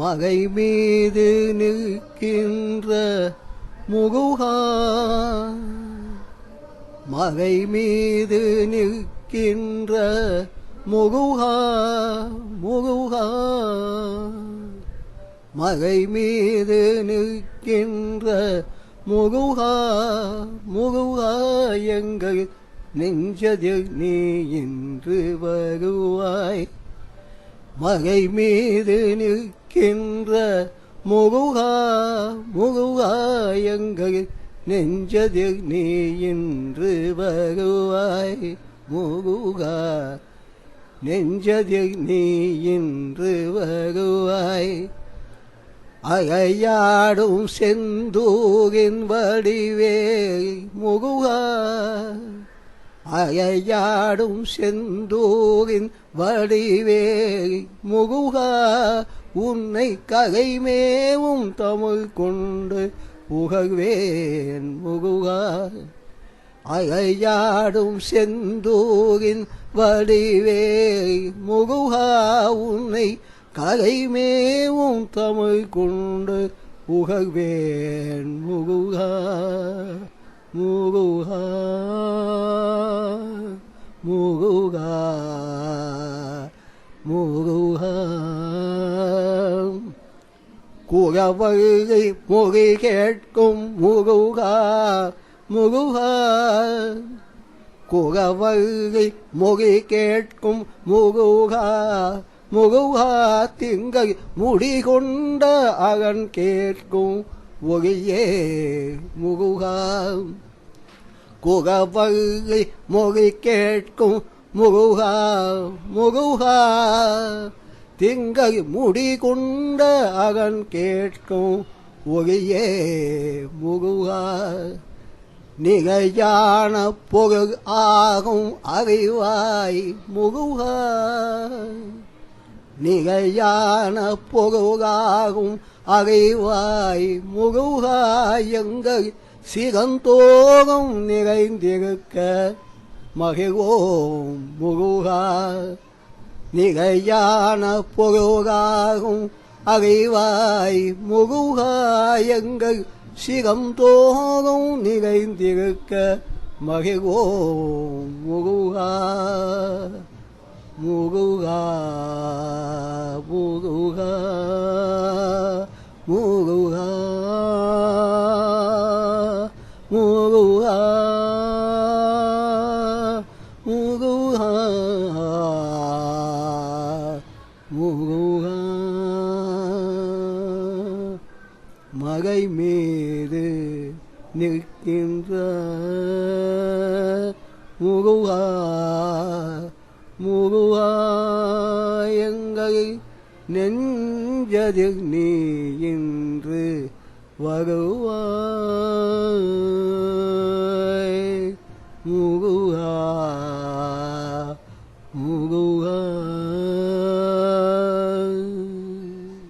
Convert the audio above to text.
மகை மீது நிற்கின்ற முகுகா மகை மீது நிற்கின்ற முகுகா முகுகா மகை மீது நிற்கின்ற முகுகா முகுகா எங்கள் நெஞ்சதில் நீ இன்று வருவாய். மகை மீது நிற்கின்ற முகுகா முகுகா எங்கள் நெஞ்சதில் நீ இன்று வருவாய். முகுகா நெஞ்சதில் நீ இன்று வருவாய். அகையாடும் செந்தூரின் வடிவே முகுகா அயையாடும் செந்தூரின் வடிவே முகுகா உன்னை ககைமேவும் தமிழ் கொண்டு புகழ்வேன் முகுகா அயையாடும் செந்தூரின் வடிவே முகுகா உன்னை கலைமேவும் தமிழ் கொண்டு புகழ்வேன் முகுகா முகுகா குறவழி மொழி கேட்கும் முருகா முருகா. குறவழுகை மொழி கேட்கும் முருகா முருகா. திங்கள் முடிகொண்ட அகன் கேட்கும் ஒளியே முருகா. குறவழுகை மொழி கேட்கும் முருகா முருகா. திங்கை முடி கொண்ட அகன் கேட்கும் ஒளியே முருகா நிகையான பொகு ஆகும் அறிவாய் முருகா நிகையான பொகுகாகும் அறிவாய் முகுகாய் எங்கள் சிகந்தோகம் நிறைந்திருக்க மகிழ்வோம் முருகா நிகையான பொருளாகும் அறிவாய் முருகா எங்கள் சிரம் தோறும் நிறைந்திருக்க மகிழ்வோம் முருகா முருகா முருகா முருகா முருகா முருகா. மகை மீது நிற்கின்ற முகுவா முருகா எங்கள் நெஞ்சதில் நீ இன்று வருவா